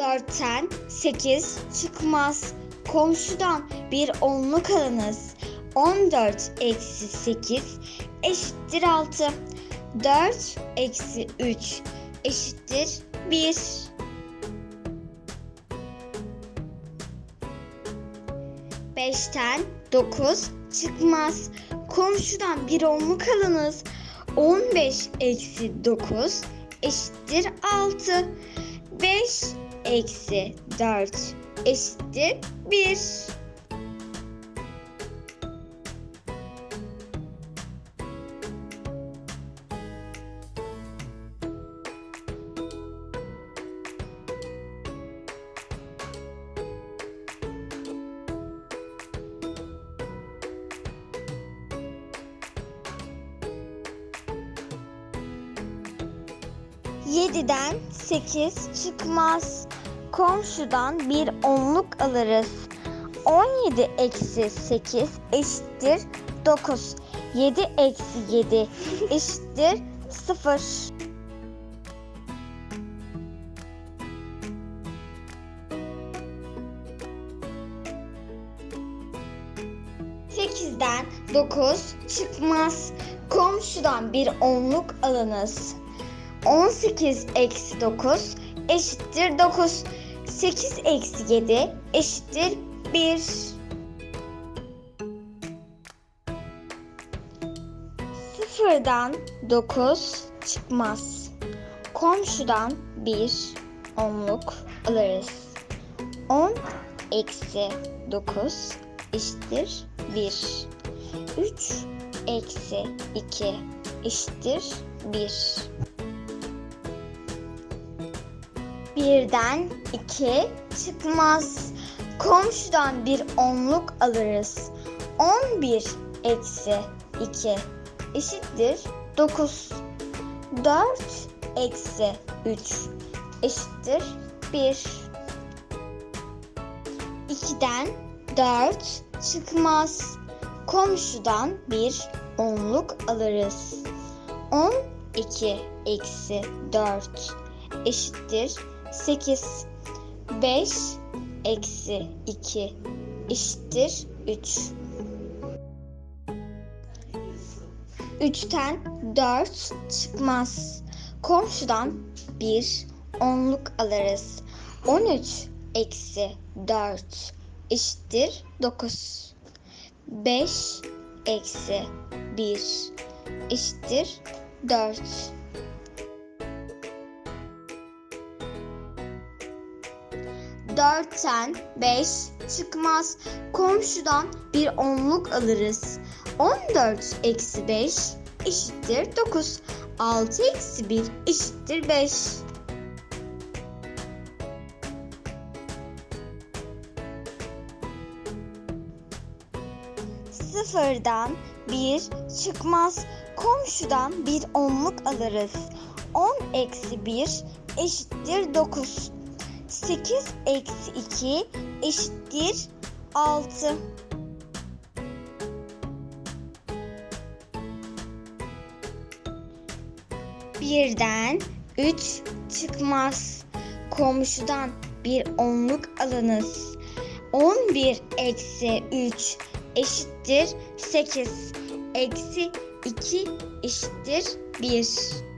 Dörtten sekiz çıkmaz. Komşudan bir onluk alınız. On dört eksi sekiz eşittir altı. Dört eksi üç eşittir bir. Beşten dokuz çıkmaz. Komşudan bir onluk alınız. 15 eksi 9 eşittir 6. 5 eksi 4 eşittir 1. Yediden sekiz çıkmaz. Komşudan bir onluk alırız. 17 eksi 8 eşittir 9. 7 eksi 7 eşittir 0. Sekizden dokuz çıkmaz. Komşudan bir onluk alınız. 18 eksi 9 eşittir 9. 8 eksi 7 eşittir 1. Sıfırdan 9 çıkmaz. Komşudan bir onluk alırız. 10 eksi 9 eşittir 1. 3 eksi 2 eşittir 1. Birden iki çıkmaz. Komşudan bir onluk alırız. On bir eksi iki eşittir dokuz. Dört eksi üç eşittir bir. İkiden dört çıkmaz. Komşudan bir onluk alırız. On iki eksi dört eşittir 8. 5 eksi 2 eşittir 3. 3'ten 4 çıkmaz. Komşudan bir onluk alırız. 13 eksi 4 eşittir 9. 5 eksi 1 eşittir 4. Dörtten beş çıkmaz. Komşudan bir onluk alırız. On dört eksi beş eşittir dokuz. Altı eksi bir eşittir beş. Sıfırdan bir çıkmaz. Komşudan bir onluk alırız. On eksi bir eşittir dokuz. 8 eksi 2 eşittir 6. Birden 3 çıkmaz. Komşudan bir onluk alınız. 11 eksi 3 eşittir 8. Eksi 2 eşittir 1.